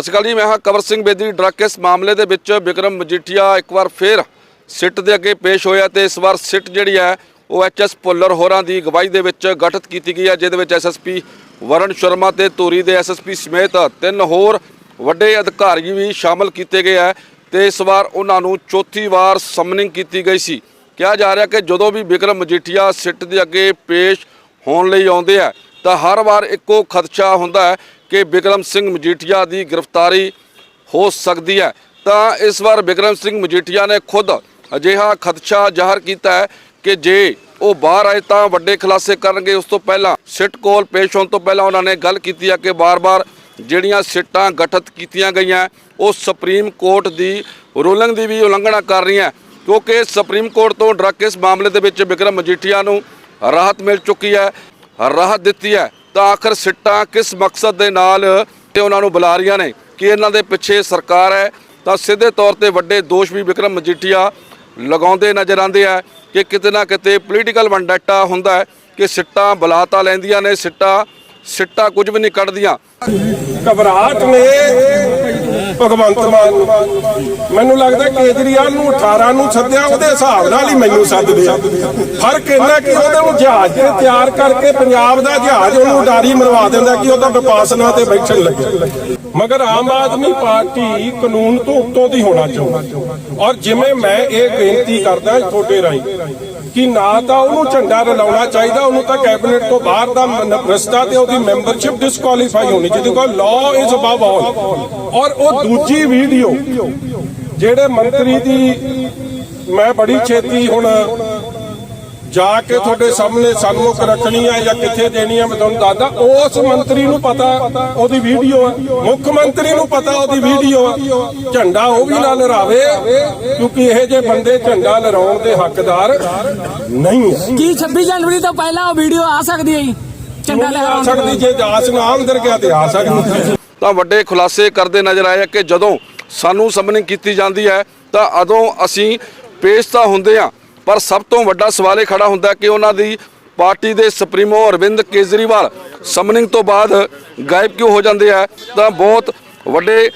ਸਤਿ ਸ਼੍ਰੀ ਅਕਾਲ ਜੀ, ਮੈਂ ਹਾਂ ਕਵਰ ਸਿੰਘ ਬੇਦੀ, ਡਰੱਗ ਕੇਸ ਮਾਮਲੇ ਦੇ ਵਿੱਚ ਵਿਕਰਮ ਮਜੀਠੀਆ ਇੱਕ ਵਾਰ ਫੇਰ ਸਿੱਟ ਦੇ ਅੱਗੇ ਪੇਸ਼ ਹੋਇਆ ਤੇ ਇਸ ਵਾਰ ਸਿੱਟ ਜਿਹੜੀ ਹੈ, ਉਹ ਐਚਐਸ ਪੁੱਲਰ ਹੋਰਾਂ ਦੀ ਅਗਵਾਈ ਦੇ ਵਿੱਚ ਗਠਿਤ ਕੀਤੀ ਗਈ ਹੈ, ਜਿਹਦੇ ਵਿੱਚ ਐਸਐਸਪੀ ਵਰਨ ਸ਼ਰਮਾ ਤੇ ਧੂਰੀ ਦੇ ਐਸਐਸਪੀ ਸਮੇਤ ਤਿੰਨ ਹੋਰ ਵੱਡੇ ਅਧਿਕਾਰੀ ਵੀ ਸ਼ਾਮਲ ਕੀਤੇ ਗਏ ਹੈ ਤੇ ਇਸ ਵਾਰ ਉਹਨਾਂ ਨੂੰ ਚੌਥੀ ਵਾਰ ਸਮਨਿੰਗ ਕੀਤੀ ਗਈ ਸੀ। ਕਿਹਾ ਜਾ ਰਿਹਾ ਕਿ ਜਦੋਂ ਵੀ ਵਿਕਰਮ ਮਜੀਠੀਆ ਸਿੱਟ ਦੇ ਅੱਗੇ ਪੇਸ਼ ਹੋਣ ਲਈ ਆਉਂਦੇ ਆ ਤਾਂ ਹਰ ਵਾਰ ਇੱਕੋ ਖਦਸ਼ਾ ਹੁੰਦਾ ਹੈ ਕਿ ਬਿਕਰਮ ਸਿੰਘ ਮਜੀਠੀਆ ਦੀ ਗ੍ਰਿਫਤਾਰੀ ਹੋ ਸਕਦੀ ਹੈ। ਤਾਂ ਇਸ ਵਾਰ ਬਿਕਰਮ ਸਿੰਘ ਮਜੀਠੀਆ ਨੇ ਖੁਦ ਅਜਿਹਾ ਖਦਸ਼ਾ ਜ਼ਾਹਰ ਕੀਤਾ ਹੈ ਕਿ ਜੇ ਉਹ ਬਾਹਰ ਆਏ ਤਾਂ ਵੱਡੇ ਖੁਲਾਸੇ ਕਰਨਗੇ। ਉਸ ਤੋਂ ਪਹਿਲਾਂ, ਸਿੱਟ ਕੋਲ ਪੇਸ਼ ਹੋਣ ਤੋਂ ਪਹਿਲਾਂ ਉਹਨਾਂ ਨੇ ਗੱਲ ਕੀਤੀ ਹੈ ਕਿ ਬਾਰ-ਬਾਰ ਜਿਹੜੀਆਂ ਸਿੱਟਾਂ ਗਠਿਤ ਕੀਤੀਆਂ ਗਈਆਂ, ਉਹ ਸੁਪਰੀਮ ਕੋਰਟ ਦੀ ਰੂਲਿੰਗ ਦੀ ਵੀ ਉਲੰਘਣਾ ਕਰ ਰਹੀਆਂ। ਕਿਉਂਕਿ ਸੁਪਰੀਮ ਕੋਰਟ ਤੋਂ ਡਰੱਗ ਕੇਸ ਮਾਮਲੇ ਦੇ ਵਿੱਚ ਵਿਕਰਮ ਮਜੀਠੀਆ ਨੂੰ ਰਾਹਤ ਮਿਲ ਚੁੱਕੀ ਹੈ, ਰਾਹਤ ਦਿੱਤੀ ਹੈ। ਤਾਂ ਆਖਰ ਸਿੱਟਾਂ ਕਿਸ ਮਕਸਦ ਦੇ ਨਾਲ ਤੇ ਉਹਨਾਂ ਨੂੰ ਬੁਲਾ ਰਹੀਆਂ ਨੇ? ਕਿ ਇਹਨਾਂ ਦੇ ਪਿੱਛੇ ਸਰਕਾਰ ਹੈ? ਤਾਂ ਸਿੱਧੇ ਤੌਰ ਤੇ ਵੱਡੇ ਦੋਸ਼ ਵੀ ਵਿਕਰਮ ਮਜੀਠੀਆ ਲਗਾਉਂਦੇ ਨਜ਼ਰ ਆਉਂਦੇ ਆ ਕਿ ਕਿਤੇ ਨਾ ਕਿਤੇ ਪੋਲੀਟੀਕਲ ਵੰਡਾਟਾ ਹੁੰਦਾ ਹੈ ਕਿ ਸਿੱਟਾਂ ਬੁਲਾਤਾ ਲੈਂਦੀਆਂ ਨੇ, ਸਿੱਟਾਂ ਸਿੱਟਾਂ ਕੁਝ ਵੀ ਨਹੀਂ ਕੱਢਦੀਆਂ। ਘਬਰਾਹਟ ਨੇ ਭਗਵੰਤ ਮਾਨ ਨੂੰ। ਮੈਨੂੰ ਲੱਗਦਾ ਕੇਜਰੀਵਾਲ ਨੂੰ 18 ਨੂੰ ਸੱਦਿਆ, ਉਹਦੇ ਹਿਸਾਬ ਨਾਲ ਹੀ ਮੈਨੂੰ ਸੱਦਦੇ ਆ। ਫ਼ਰਕ ਇੰਨਾ ਕਿ ਉਹਦੇ ਨੂੰ ਜਹਾਜ਼ ਤੇ ਤਿਆਰ ਕਰਕੇ ਪੰਜਾਬ ਦਾ ਜਹਾਜ਼ ਉਹਨੂੰ ਉਡਾਰੀ ਮਰਵਾ ਦਿੰਦਾ ਕਿ ਉਹਦਾ ਵਿਪਾਸਨਾ ਤੇ ਬੈਠਣ ਲੱਗੇ। ਮਗਰ ਆਮ ਆਦਮੀ ਪਾਰਟੀ ਕਾਨੂੰਨ ਤੋਂ ਉੱਤੋਂ ਦੀ ਹੋਣਾ ਚਾਹੁੰਦਾ। ਔਰ ਜਿਵੇਂ ਮੈਂ ਇਹ ਬੇਨਤੀ ਕਰਦਾ ਤੁਹਾਡੇ ਰਾਹੀਂ ਕਿ ਨਾ ਤਾਂ ਉਹਨੂੰ ਝੰਡਾ ਰਲਾਉਣਾ ਚਾਹੀਦਾ, ਉਹਨੂੰ ਤਾਂ ਕੈਬਨਿਟ ਤੋਂ ਬਾਹਰ ਦਾ ਮ- ਰਸਤਾ ਤੇ ਉਹਦੀ ਮੈਂਬਰਸ਼ਿਪ ਡਿਸਕੁਆਲੀਫਾਈ ਹੋਣੀ ਚਾਹੀਦੀ, ਕਿਉਂਕਿ ਲਾਅ ਇਜ਼ ਅਬਵ ਆਲ ਔਰ ਉਹ ਦੂਜੀ ਵੀਡੀਓ, ਜਿਹੜੇ ਮੰਤਰੀ ਦੀ ਮੈਂ ਬੜੀ ਛੇਤੀ ਹੁਣ ਜਾ ਕੇ ਤੁਹਾਡੇ ਸਾਹਮਣੇ ਸਨਮੁਖ ਰੱਖਣੀ ਹੈ ਜਾਂ ਕਿੱਥੇ ਦੇਣੀ ਹੈ ਮੈਂ ਤੁਹਾਨੂੰ ਦੱਸਦਾ। ਉਸ ਮੰਤਰੀ ਨੂੰ ਪਤਾ ਉਹਦੀ ਵੀਡੀਓ ਹੈ ਮੁੱਖ ਮੰਤਰੀ ਨੂੰ ਪਤਾ ਉਹਦੀ ਵੀਡੀਓ ਹੈ ਝੰਡਾ ਉਹ ਵੀ ਨਾ ਲਹਿਰਾਵੇ ਕਿਉਂਕਿ ਇਹ ਜੇ ਬੰਦੇ ਝੰਡਾ ਲਹਿਰਾਉਣ ਦੇ ਹੱਕਦਾਰ ਨਹੀਂ ਹੈ ਕੀ 26 ਜਨਵਰੀ ਤੋਂ ਪਹਿਲਾਂ ਉਹ ਵੀਡੀਓ ਆ ਸਕਦੀ ਹੈ ਝੰਡਾ ਆ ਲਹਿਰਾਉਣ ਸਕਦੀ ਜੇ ਦਾਸ ਨਾ ਅੰਦਰ ਗਿਆ ਤੇ ਆ ਸਕਦੀ। ਤਾਂ ਵੱਡੇ ਖੁਲਾਸੇ ਕਰਦੇ ਨਜ਼ਰ ਆਏ ਆ ਕਿ ਜਦੋਂ ਸਾਨੂੰ ਸਮਨਿੰਗ ਕੀਤੀ ਜਾਂਦੀ ਹੈ ਤਾਂ ਉਦੋਂ ਅਸੀਂ ਪੇਸ਼ ਤਾਂ ਹੁੰਦੇ ਆ ਪਰ ਸਭ ਤੋਂ ਵੱਡਾ ਸਵਾਲ ਇਹ ਖੜਾ ਹੁੰਦਾ ਕਿ ਉਹਨਾਂ ਦੀ ਪਾਰਟੀ ਦੇ ਸੁਪਰੀਮੋ ਅਰਵਿੰਦ ਕੇਜਰੀਵਾਲ ਸਮਨਿੰਗ ਤੋਂ ਬਾਅਦ ਗਾਇਬ ਕਿਉਂ ਹੋ ਜਾਂਦੇ ਆ? ਤਾਂ ਬਹੁਤ ਵੱਡੇ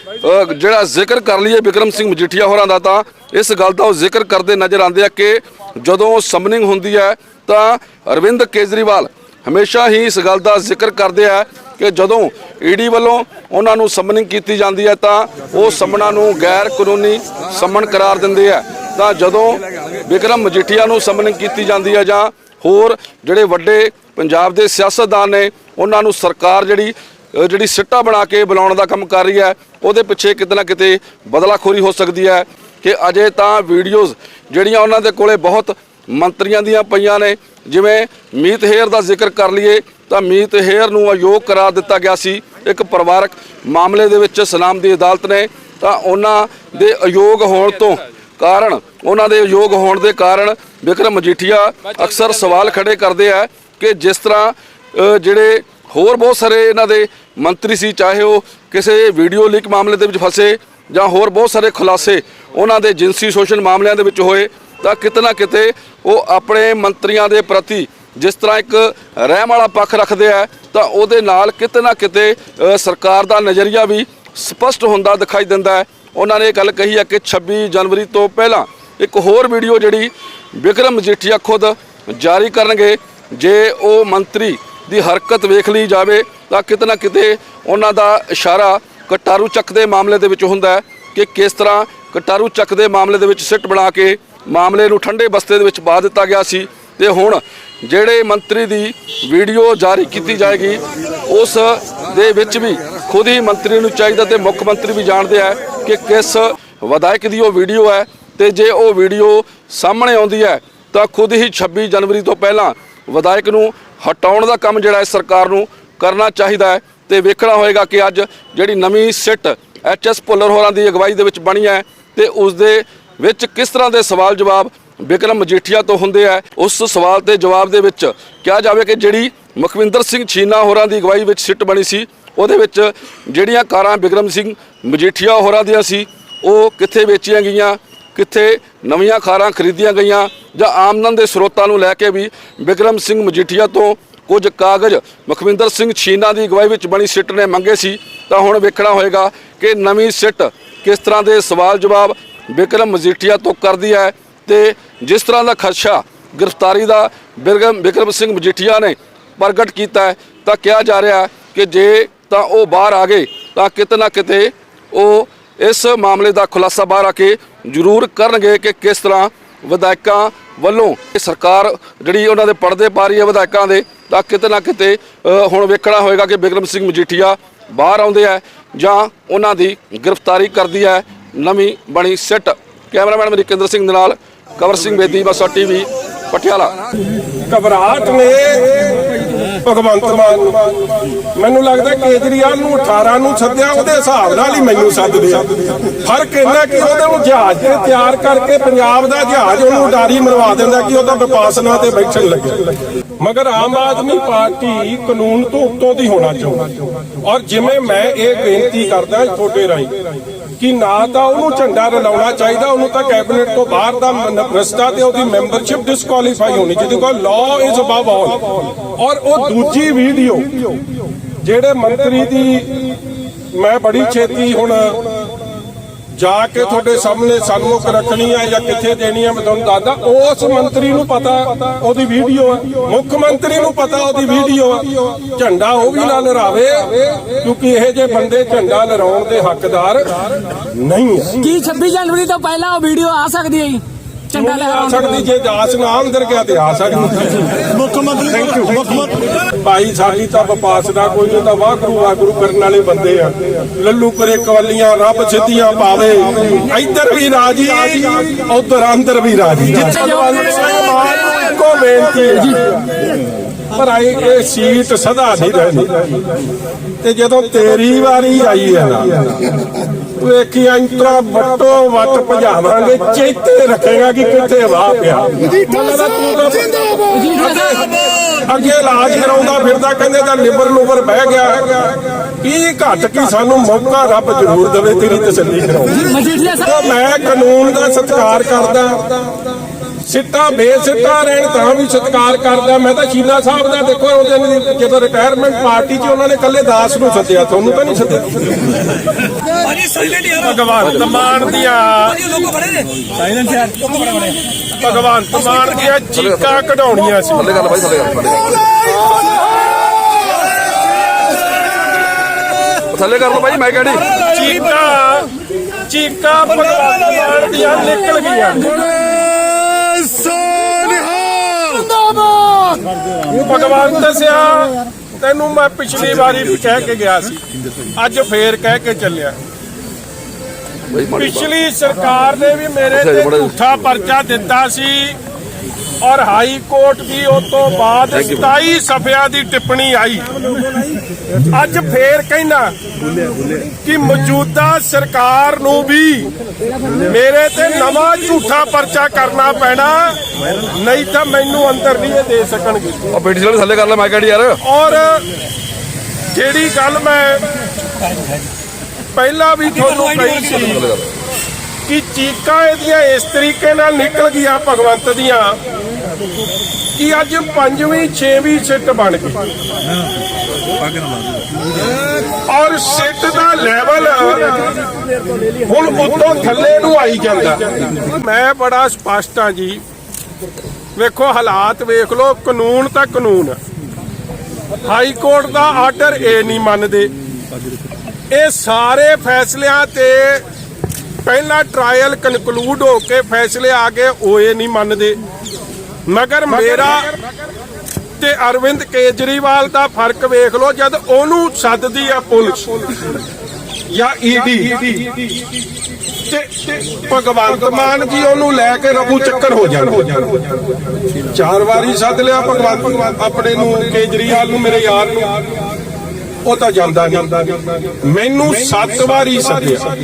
ਜਿਹੜਾ ਜ਼ਿਕਰ ਕਰ ਲਈਏ ਵਿਕਰਮ ਸਿੰਘ ਮਜੀਠੀਆ ਹੋਰਾਂ ਦਾ ਤਾਂ ਇਸ ਗੱਲ ਦਾ ਉਹ ਜ਼ਿਕਰ ਕਰਦੇ ਨਜ਼ਰ ਆਉਂਦੇ ਆ ਕਿ ਜਦੋਂ ਸਮਨਿੰਗ ਹੁੰਦੀ ਹੈ ਤਾਂ ਅਰਵਿੰਦ ਕੇਜਰੀਵਾਲ ਹਮੇਸ਼ਾ ਹੀ ਇਸ ਗੱਲ ਦਾ ਜ਼ਿਕਰ ਕਰਦੇ ਆ ਕਿ ਜਦੋਂ ਈਡੀ ਵੱਲੋਂ ਉਹਨਾਂ ਨੂੰ ਸਮਨਿੰਗ ਕੀਤੀ ਜਾਂਦੀ ਹੈ ਤਾਂ ਉਹ ਸਮਨਾਂ ਨੂੰ ਗੈਰ ਕਾਨੂੰਨੀ ਸਮਨ ਕਰਾਰ ਦਿੰਦੇ ਆ। ਤਾਂ ਜਦੋਂ ਵਿਕਰਮ ਮਜੀਠੀਆ ਨੂੰ ਸਮਨਿੰਗ ਕੀਤੀ ਜਾਂਦੀ ਹੈ ਜਾਂ ਹੋਰ ਜਿਹੜੇ ਵੱਡੇ ਪੰਜਾਬ ਦੇ ਸਿਆਸਤਦਾਨ ਨੇ, ਉਹਨਾਂ ਨੂੰ ਸਰਕਾਰ ਜਿਹੜੀ ਜਿਹੜੀ ਸਿੱਟਾ ਬਣਾ ਕੇ ਬੁਲਾਉਣ ਦਾ ਕੰਮ ਕਰ ਰਹੀ ਹੈ, ਉਹਦੇ ਪਿੱਛੇ ਕਿਤੇ ਨਾ ਕਿਤੇ ਬਦਲਾਖੋਰੀ ਹੋ ਸਕਦੀ ਹੈ ਕਿ ਅਜੇ ਤਾਂ ਵੀਡੀਓਜ਼ ਜਿਹੜੀਆਂ ਉਹਨਾਂ ਦੇ ਕੋਲੇ ਬਹੁਤ ਮੰਤਰੀਆਂ ਦੀਆਂ ਪਈਆਂ ਨੇ, ਜਿਵੇਂ ਮੀਤ ਹੇਅਰ ਦਾ ਜ਼ਿਕਰ ਕਰ ਲਈਏ, ਤਾਂ ਮੀਤ ਹੇਅਰ ਨੂੰ ਅਯੋਗ ਕਰਾ ਦਿੱਤਾ ਗਿਆ ਸੀ। ਇੱਕ ਪਰਿਵਾਰਕ ਮਾਮਲੇ ਦੇ ਵਿੱਚ ਸਲਾਮ ਦੀ ਅਦਾਲਤ ਨੇ, ਤਾਂ ਉਹਨਾਂ ਦੇ ਅਯੋਗ ਹੋਣ ਤੋਂ ਕਾਰਨ ਉਹਨਾਂ ਦੇ ਅਯੋਗ ਹੋਣ ਦੇ ਕਾਰਨ ਵਿਕਰਮ ਮਜੀਠੀਆ ਅਕਸਰ ਸਵਾਲ ਖੜੇ ਕਰਦੇ ਆ ਕਿ ਜਿਸ ਤਰ੍ਹਾਂ ਜਿਹੜੇ ਹੋਰ ਬਹੁਤ ਸਾਰੇ ਇਹਨਾਂ ਦੇ ਮੰਤਰੀ ਸੀ ਚਾਹੇ ਉਹ ਕਿਸੇ ਵੀਡੀਓ ਲੀਕ ਮਾਮਲੇ ਦੇ ਵਿੱਚ ਫਸੇ ਜਾਂ ਹੋਰ ਬਹੁਤ ਸਾਰੇ ਖੁਲਾਸੇ ਉਹਨਾਂ ਦੇ ਜਿੰਸੀ ਸ਼ੋਸ਼ਣ ਮਾਮਲਿਆਂ ਦੇ ਵਿੱਚ ਹੋਏ ਤਾਂ ਕਿਤੇ ਨਾ ਕਿਤੇ ਉਹ ਆਪਣੇ ਮੰਤਰੀਆਂ ਦੇ ਪ੍ਰਤੀ ਜਿਸ ਤਰ੍ਹਾਂ ਇੱਕ ਰਹਿਮ ਵਾਲਾ ਪੱਖ ਰੱਖਦੇ ਆ ਤਾਂ ਉਹਦੇ ਨਾਲ ਕਿਤੇ ਨਾ ਕਿਤੇ ਸਰਕਾਰ ਦਾ ਨਜ਼ਰੀਆ ਵੀ ਸਪਸ਼ਟ ਹੁੰਦਾ ਦਿਖਾਈ ਦਿੰਦਾ ਹੈ। ਉਹਨਾਂ ਨੇ ਇਹ ਗੱਲ ਕਹੀ ਹੈ ਕਿ 26 ਜਨਵਰੀ ਤੋਂ ਪਹਿਲਾਂ ਇੱਕ ਹੋਰ ਵੀਡੀਓ ਜਿਹੜੀ ਵਿਕਰਮ ਮਜੀਠੀਆ ਖੁਦ ਜਾਰੀ ਕਰਨਗੇ। ਜੇ ਉਹ ਮੰਤਰੀ ਦੀ ਹਰਕਤ ਵੇਖ ਲਈ ਜਾਵੇ ਤਾਂ ਕਿਤੇ ਨਾ ਕਿਤੇ ਉਹਨਾਂ ਦਾ ਇਸ਼ਾਰਾ ਕਟਾਰੂ ਚੱਕ ਦੇ ਮਾਮਲੇ ਦੇ ਵਿੱਚ ਹੁੰਦਾ ਹੈ ਕਿ ਕਿਸ ਤਰ੍ਹਾਂ ਕਟਾਰੂ ਚੱਕ ਦੇ ਮਾਮਲੇ ਦੇ ਵਿੱਚ ਸਿੱਟ ਬਣਾ ਕੇ ਮਾਮਲੇ ਨੂੰ ਠੰਡੇ ਬਸਤੇ ਦੇ ਵਿੱਚ ਪਾ ਦਿੱਤਾ ਗਿਆ ਸੀ। ਤੇ ਹੁਣ ਜਿਹੜੇ ਮੰਤਰੀ ਦੀ ਵੀਡੀਓ ਜਾਰੀ ਕੀਤੀ ਜਾਏਗੀ, ਉਸ ਦੇ ਵਿੱਚ ਵੀ ਖੁਦ ਹੀ ਮੰਤਰੀ ਨੂੰ ਚਾਹੀਦਾ ਤੇ ਮੁੱਖ ਮੰਤਰੀ ਵੀ ਜਾਣਦੇ ਆ ਕਿ ਕਿਸ ਵਿਧਾਇਕ ਦੀ ਉਹ ਵੀਡੀਓ ਹੈ ਤੇ ਜੇ ਉਹ ਵੀਡੀਓ ਸਾਹਮਣੇ ਆਉਂਦੀ ਹੈ, ਤਾਂ ਖੁਦ ਹੀ 26 ਜਨਵਰੀ ਤੋਂ ਪਹਿਲਾਂ ਵਿਧਾਇਕ ਨੂੰ ਹਟਾਉਣ ਦਾ ਕੰਮ ਜਿਹੜਾ ਹੈ ਸਰਕਾਰ ਨੂੰ ਕਰਨਾ ਚਾਹੀਦਾ ਹੈ ਤੇ ਵੇਖਣਾ ਹੋਏਗਾ ਕਿ ਅੱਜ ਜਿਹੜੀ ਨਵੀਂ ਸਿੱਟ ਐਚਐਸ ਭੁੱਲਰ ਹੋਰਾਂ ਦੀ ਅਗਵਾਈ ਦੇ ਵਿੱਚ ਬਣੀ ਹੈ ਤੇ ਉਸ ਦੇ ਵਿੱਚ ਕਿਸ ਤਰ੍ਹਾਂ ਦੇ ਸਵਾਲ ਜਵਾਬ ਬਿਕਰਮ ਮਜੀਠੀਆ ਤੋਂ ਹੁੰਦੇ ਆ। ਉਸ ਸਵਾਲ ਤੇ ਜਵਾਬ ਦੇ ਵਿੱਚ ਕਿਹਾ ਜਾਵੇ ਕਿ ਜਿਹੜੀ ਮੁਖਵਿੰਦਰ ਸਿੰਘ ਛੀਨਾ ਹੋਰਾਂ ਦੀ ਅਗਵਾਈ ਵਿੱਚ ਸਿੱਟ ਬਣੀ ਸੀ, ਉਹਦੇ ਵਿੱਚ ਜਿਹੜੀਆਂ ਕਾਰਾਂ ਬਿਕਰਮ ਸਿੰਘ ਮਜੀਠੀਆ ਹੋਰਾਂ ਦੀਆਂ ਸੀ, ਉਹ ਕਿੱਥੇ ਵੇਚੀਆਂ ਗਈਆਂ, ਕਿੱਥੇ ਨਵੀਆਂ ਕਾਰਾਂ ਖਰੀਦੀਆਂ ਗਈਆਂ, ਜਾਂ ਆਮਦਨ ਦੇ ਸਰੋਤਾਂ ਨੂੰ ਲੈ ਕੇ ਵੀ ਬਿਕਰਮ ਸਿੰਘ ਮਜੀਠੀਆ ਤੋਂ ਕੁਝ ਕਾਗਜ਼ ਮੁਖਵਿੰਦਰ ਸਿੰਘ ਛੀਨਾ ਦੀ ਅਗਵਾਈ ਵਿੱਚ ਬਣੀ ਸਿੱਟ ਨੇ ਮੰਗੇ ਸੀ, ਤਾਂ ਹੁਣ ਵੇਖਣਾ ਹੋਏਗਾ ਕਿ ਨਵੀਂ ਸਿੱਟ ਕਿਸ ਤਰ੍ਹਾਂ ਦੇ ਸਵਾਲ ਜਵਾਬ ਬਿਕਰਮ ਮਜੀਠੀਆ ਤੋਂ ਕਰਦੀ ਹੈ। ਤੇ ਜਿਸ ਤਰ੍ਹਾਂ ਦਾ ਖਰਸ਼ਾ ਗ੍ਰਿਫਤਾਰੀ ਦਾ ਬਿਰਗਮ ਬਿਕਰਮ ਸਿੰਘ ਮਜੀਠੀਆ ਨੇ ਪ੍ਰਗਟ ਕੀਤਾ ਤਾਂ ਕਿਹਾ ਜਾ ਰਿਹਾ ਕਿ ਜੇ ਤਾਂ ਉਹ ਬਾਹਰ ਆ ਗਏ, ਤਾਂ ਕਿਤੇ ਨਾ ਕਿਤੇ ਉਹ ਇਸ ਮਾਮਲੇ ਦਾ ਖੁਲਾਸਾ ਬਾਹਰ ਆ ਕੇ ਜ਼ਰੂਰ ਕਰਨਗੇ ਕਿ ਕਿਸ ਤਰ੍ਹਾਂ ਵਿਧਾਇਕਾਂ ਵੱਲੋਂ ਸਰਕਾਰ ਜਿਹੜੀ ਉਹਨਾਂ ਦੇ ਪਰਦੇ ਪਾ ਰਹੀ ਹੈ ਵਿਧਾਇਕਾਂ ਦੇ, ਤਾਂ ਕਿਤੇ ਨਾ ਕਿਤੇ ਹੁਣ ਵੇਖਣਾ ਹੋਏਗਾ ਕਿ ਬਿਕਰਮ ਸਿੰਘ ਮਜੀਠੀਆ ਬਾਹਰ ਆਉਂਦੇ ਆ ਜਾਂ ਉਹਨਾਂ ਦੀ ਗ੍ਰਿਫਤਾਰੀ ਕਰਦੀ ਹੈ, ਨਵੀਂ ਬਣੀ ਸਿੱਟ। ਕੈਮਰਾਮੈਨ ਅਮਰਿਕਿੰਦਰ ਸਿੰਘ ਦੇ ਨਾਲ ਕਵਰ ਸਿੰਘ ਬੇਦੀ ਬਸਾ ਟੀਵੀ, ਪਟਿਆਲਾ। ਘਬਰਾਹਟ ਨੇ ਭਗਵੰਤ ਮਾਨ ਨੂੰ। ਮੈਨੂੰ ਲੱਗਦਾ ਕੇਜਰੀਵਾਲ ਨੂੰ 18 ਨੂੰ ਸੱਦਿਆ, ਉਹਦੇ ਹਿਸਾਬ ਨਾਲ ਹੀ ਮੈਨੂੰ ਸੱਦਦੇ ਆ। ਫ਼ਰਕ ਇੰਨਾ ਕਿ ਉਹਦੇ ਨੂੰ ਜਹਾਜ਼ ਤੇ ਤਿਆਰ ਕਰਕੇ ਪੰਜਾਬ ਦਾ ਜਹਾਜ਼ ਉਹਨੂੰ ਉਡਾਰੀ ਮਰਵਾ ਦਿੰਦਾ ਕਿ ਉਹ ਵਿਪਾਸਨਾ ਤੇ ਬੈਠਣ ਲੱਗੇ। ਮਗਰ ਆਮ ਆਦਮੀ ਪਾਰਟੀ ਕਾਨੂੰਨ ਤੋਂ ਉੱਤੋਂ ਦੀ ਹੋਣਾ ਚਾਹੁੰਦੀ। ਔਰ ਜਿਵੇਂ ਮੈਂ ਇਹ ਬੇਨਤੀ ਕਰਦਾ ਤੁਹਾਡੇ ਰਾਹੀਂ ਕਿ ਨਾ ਤਾਂ ਉਹਨੂੰ ਝੰਡਾ ਰਲਾਉਣਾ ਚਾਹੀਦਾ, ਉਹਨੂੰ ਤਾਂ ਕੈਬਨਿਟ ਤੋਂ ਬਾਹਰ ਦਾ ਰਸਤਾ ਤੇ ਉਹਦੀ ਮੈਂਬਰਸ਼ਿਪ ਡਿਸਕੁਆਲੀਫਾਈ ਹੋਣੀ ਚਾਹੀਦੀ, ਕਿਉਂਕਿ ਲਾਅ ਇਜ਼ ਅਬਵ ਆਲ ਔਰ ਉਹ ਦੂਜੀ ਵੀਡੀਓ ਜਿਹੜੇ ਮੰਤਰੀ ਦੀ ਮੈਂ ਬੜੀ ਛੇਤੀ ਹੁਣ ਜਾ ਕੇ ਤੁਹਾਡੇ ਸਾਹਮਣੇ ਸਨਮੁਖ ਰੱਖਣੀ ਆ ਜਾਂ ਕਿੱਥੇ ਦੇਣੀ ਆ, ਮੈਂ ਤੁਹਾਨੂੰ ਦੱਸਦਾ। ਉਸ ਮੰਤਰੀ ਨੂੰ ਪਤਾ ਉਹਦੀ ਵੀਡੀਓ ਆ। ਮੁੱਖ ਮੰਤਰੀ ਨੂੰ ਪਤਾ ਉਹਦੀ ਵੀਡੀਓ ਆ। ਝੰਡਾ ਉਹ ਵੀ ਨਾ ਲਹਿਰਾਵੇ, ਕਿਉਂਕਿ ਇਹ ਜੇ ਬੰਦੇ ਝੰਡਾ ਲਹਿਰਾਉਣ ਦੇ ਹੱਕਦਾਰ ਨਹੀਂ ਆ। ਕੀ 26 ਜਨਵਰੀ ਤੋਂ ਪਹਿਲਾਂ ਉਹ ਵੀਡੀਓ ਆ ਸਕਦੀ ਹੈ ਜੀ? ਝੰਡਾ ਆ ਲਹਿਰਾਉਣ ਸਕਦੀ? ਜੇ ਦਾਸ ਨਾ ਅੰਦਰ ਗਿਆ ਤੇ ਆ ਸਕਦੀ ਮੁੱਖ ਮੰਤਰੀ ਮੁੱਖ ਮੰਤਰੀ ਭਾਈ ਸਾਡੀ ਤਾਂ ਵਪਾਸ ਦਾ ਕੋਈ ਨਹੀਂ ਤਾਂ ਵਾਹਿਗੁਰੂ ਵਾਹਿਗੁਰੂ ਕਰਨ ਵਾਲੇ ਬੰਦੇ ਆ। ਲੱਲੂ ਕਰੇ ਕਵਲੀਆਂ ਰੱਬ ਸਿੱਧੀਆਂ ਪਾਵੇ। ਇੱਧਰ ਵੀ ਰਾਜੀ ਉਧਰ ਅੰਦਰ ਵੀ ਰਾਜੀ। ਜਿੱਥੇ ਜਵਾਨ ਇੱਕੋ ਬੇਨਤੀ ਹੈ ਜੀ। ਪਰ ਆਈ ਇਹ ਸੀਟ ਸਦਾ ਨਹੀਂ ਰਹਿੰਦੀ ਤੇ ਜਦੋਂ ਤੇਰੀ ਵਾਰੀ ਆਈ ਹੈ ਨਾ ਵੇਖੀ ਅੰਤਰਾ ਵੱਟੋ ਵੱਟ ਭਜਾਵਾਂਗੇ ਚੇਤੇ ਰੱਖੇਗਾ ਕਿ ਕਿੱਥੇ ਵਾਹ ਪਿਆ। ਅੱਗੇ ਇਲਾਜ ਕਰਾਉਂਦਾ ਫਿਰਦਾ ਕਹਿੰਦੇ ਤਾਂ ਲਿਵਰ ਲੂਵਰ ਬਹਿ ਗਿਆ। ਕੀ ਘੱਟ ਕੀ ਸਾਨੂੰ ਮੌਕਾ ਰੱਬ ਜ਼ਰੂਰ ਦੇਵੇ ਤੇਰੀ ਤਸੱਲੀ ਸਾਹਿਬ। ਮੈਂ ਕਾਨੂੰਨ ਦਾ ਸਤਿਕਾਰ ਕਰਦਾ। ਸਿੱਟਾ ਬੇਸਿੱਟਾ ਰਹਿਣ ਤਾਂ ਵੀ ਸਤਿਕਾਰ ਕਰਦਾ। ਮੈਂ ਤਾਂ ਸ਼ੀਲਾ ਸਾਹਿਬ ਦਾ ਦੇਖੋ ਉਹਦੇ ਨੇ ਜਦੋਂ ਰਿਟਾਇਰਮੈਂਟ ਪਾਰਟੀ 'ਚ ਉਹਨਾਂ ਨੇ ਕੱਲੇ ਦਾਸ ਨੂੰ ਸੱਦਿਆ ਤੁਹਾਨੂੰ ਤਾਂ ਨਹੀਂ ਸੱਦਿਆ? ਭਾਜੀ ਸਾਇਲੈਂਟ ਯਾਰ। ਭਗਵੰਤ ਮਾਨ ਦੀਆਂ। ਭਾਜੀ ਲੋਕ ਬੜੇ ਨੇ। ਸਾਇਲੈਂਟ ਯਾਰ ਲੋਕ ਬੜੇ ਬੜੇ ਭਗਵੰਤ ਮਾਨ ਦੀਆਂ ਚੀਕਾਂ ਕਢਾਉਣੀਆਂ ਸੀ। ਥੱਲੇ ਗੱਲ ਬਾਈ ਥੱਲੇ ਗੱਲ। ਥੱਲੇ ਕਰ ਲਓ ਬਾਈ ਮੈਂ ਕਹਿਣੀ ਚੀਕਾਂ ਚੀਕਾਂ ਭਗਵੰਤ ਮਾਨ ਦੀਆਂ ਨਿਕਲ ਗਈਆਂ। ਭਗਵੰਤ ਸਿਆ ਤੈਨੂੰ ਮੈਂ ਪਿਛਲੀ ਵਾਰੀ ਵੀ ਕਹਿ ਕੇ ਗਿਆ ਸੀ। ਅੱਜ ਫੇਰ ਕਹਿ ਕੇ ਚੱਲਿਆ। ਪਿਛਲੀ ਸਰਕਾਰ ਨੇ ਵੀ ਮੇਰੇ ਅੱਛਾ ਜੀ, ਤੇ ਝੂਠਾ ਪਰਚਾ ਦਿੱਤਾ ਸੀ। ਔਰ ਹਾਈ ਕੋਰਟ ਦੀ ਉਸ ਤੋਂ ਬਾਅਦ Thank you. 27 ਸਫਿਆਂ ਦੀ ਟਿੱਪਣੀ ਆਈ। ਅੱਜ ਫੇਰ ਕਹਿਣਾ ਕਿ ਮੌਜੂਦਾ ਸਰਕਾਰ ਨੂੰ ਵੀ ਮੇਰੇ ਤੇ ਨਵਾਂ ਝੂਠਾ ਪਰਚਾ ਕਰਨਾ ਪੈਣਾ ਨਹੀਂ ਤਾਂ ਮੈਨੂੰ ਅੰਦਰ ਨਹੀਂ ਇਹ ਦੇ ਸਕਣਗੇ। ਬੇਟੀ ਵਾਲੇ ਥੱਲੇ ਕਰ ਲੈ ਮੈਂ ਕਹਿਣੀ ਯਾਰ। ਔਰ ਜਿਹੜੀ ਗੱਲ ਮੈਂ ਪਹਿਲਾਂ ਵੀ ਤੁਹਾਨੂੰ ਕਹੀ ਸੀ ਕਿ ਚੀਕਾਂ ਇਹਦੀਆਂ ਇਸ ਤਰੀਕੇ ਨਾਲ ਨਿਕਲ ਗਈਆਂ ਭਗਵੰਤ ਦੀਆਂ ਕਿ ਅੱਜ ਪੰਜਵੀਂ, ਛੇਵੀਂ ਸਿੱਟ ਬਣ ਗਈ। ਔਰ ਸਿੱਟ ਦਾ ਲੈਵਲ ਹੁਣ ਉੱਤੋਂ ਥੱਲੇ ਨੂੰ ਆਈ ਜਾਂਦਾ। ਮੈਂ ਬੜਾ ਸਪਸ਼ਟ ਹਾਂ ਜੀ। ਵੇਖੋ, ਹਾਲਾਤ ਵੇਖ ਲਓ, ਕਾਨੂੰਨ ਤਾਂ ਕਾਨੂੰਨ ਹਾਈ ਕੋਰਟ ਦਾ ਆਰਡਰ ਇਹ ਨਹੀਂ ਮੰਨਦੇ। ਇਹ ਸਾਰੇ ਫੈਸਲਿਆਂ ਤੇ ਪਹਿਲਾ ਟ੍ਰਾਇਲ ਕਨਕਲੂਡ ਹੋ ਕੇ ਫੈਸਲੇ ਆ ਗਏ ਉਹ ਇਹ ਨਹੀਂ ਮੰਨਦੇ। ਮਗਰ ਮੇਰਾ ਤੇ ਅਰਵਿੰਦ ਕੇਜਰੀਵਾਲ ਦਾ ਫ਼ਰਕ ਵੇਖ ਲਓ ਜਦ ਉਹਨੂੰ ਸੱਦਦੀ ਆ ਪੁਲਿਸ ਜਾਂ ਈਡੀ ਤੇ ਭਗਵੰਤ ਮਾਨ ਜੀ ਉਹਨੂੰ ਲੈ ਕੇ ਰਫੂ ਚੱਕਰ ਹੋ ਜਾਣ। ਚਾਰ ਵਾਰੀ ਸੱਦ ਲਿਆ ਭਗਵੰਤ ਆਪਣੇ ਨੂੰ ਕੇਜਰੀਵਾਲ ਨੂੰ ਮੇਰੇ ਯਾਰ ਨੂੰ। ਉਹ ਤਾਂ ਜਾਂਦਾ ਨਹੀਂ। ਮੈਨੂੰ ਸੱਤ ਵਾਰੀ ਸੱਦਿਆ।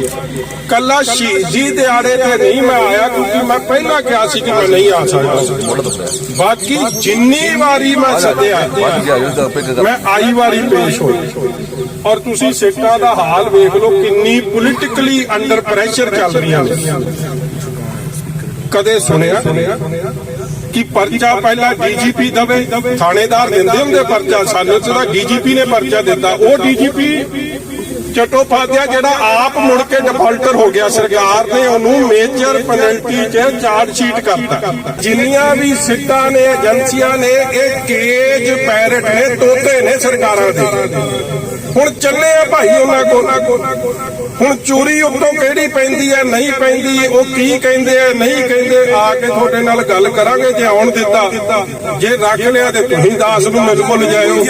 ਕੱਲਾ ਸ਼ਹੀਦੀ ਦਿਹਾੜੇ ਤੇ ਨਹੀਂ ਮੈਂ ਆਇਆ ਕਿਉਂਕਿ ਮੈਂ ਪਹਿਲਾਂ ਕਿਹਾ ਸੀ ਕਿ ਮੈਂ ਨਹੀਂ ਆ ਸਕਦਾ। ਬਾਕੀ ਜਿੰਨੀ ਵਾਰੀ ਮੈਂ ਸੱਦਿਆ, ਮੈਂ ਆਈ ਵਾਰੀ ਪੇਸ਼ ਹੋਈ। ਔਰ ਤੁਸੀਂ ਸਿੱਖਾਂ ਦਾ ਹਾਲ ਵੇਖ ਲਓ ਕਿੰਨੀ ਪੋਲਿਟਿਕਲੀ ਅੰਡਰ ਪ੍ਰੈਸ਼ਰ ਚੱਲ ਰਹੀਆਂ ਨੇ। ਕਦੇ ਸੁਣਿਆ? ਕਿ ਪਰਚਾ ਪਹਿਲਾਂ ਡੀਜੀਪੀ ਦਵੇ, ਥਾਣੇਦਾਰ ਦਿੰਦੇ ਹੁੰਦੇ ਪਰਚਾ, ਸਾਨੂੰ ਤਾਂ ਡੀਜੀਪੀ ਨੇ ਪਰਚਾ ਦਿੱਤਾ। ਉਹ ਡੀਜੀਪੀ ਚਟੋਪਾਧਿਆ ਜਿਹੜਾ ਆਪ ਮੁੜ ਕੇ ਡਿਫਾਲਟਰ ਹੋ ਗਿਆ। ਸਰਕਾਰ ਨੇ ਉਹਨੂੰ ਮੇਜਰ ਪੈਨਲਟੀ 'ਚ ਚਾਰਜ ਸ਼ੀਟ ਕਰਤਾ। ਜਿੰਨੀਆਂ ਵੀ ਸਿੱਟਾਂ ਨੇ, ਏਜੰਸੀਆਂ ਨੇ, ਇਹ ਕੇਜ ਪੈਰਟ ਨੇ, ਤੋਤੇ ਨੇ ਸਰਕਾਰਾਂ ਦੇ। ਹੁਣ ਚੱਲੇ ਆ ਭਾਈ ਉਹਨਾਂ ਕੋਲ। ਹੁਣ ਚੋਰੀ ਉੱਤੋਂ ਕਿਹੜੀ ਪੈਂਦੀ ਹੈ, ਨਹੀਂ ਪੈਂਦੀ, ਉਹ ਕੀ ਕਹਿੰਦੇ ਆ, ਨਹੀਂ ਕਹਿੰਦੇ, ਆ ਕੇ ਤੁਹਾਡੇ ਨਾਲ ਗੱਲ ਕਰਾਂਗੇ ਜੇ ਆਉਣ ਦਿੱਤਾ। ਜੇ ਰੱਖ ਲਿਆ ਤੇ ਤੁਸੀਂ ਦਾਸ ਨੂੰ ਮਿਲ ਭੁੱਲ ਜਾਇਓ।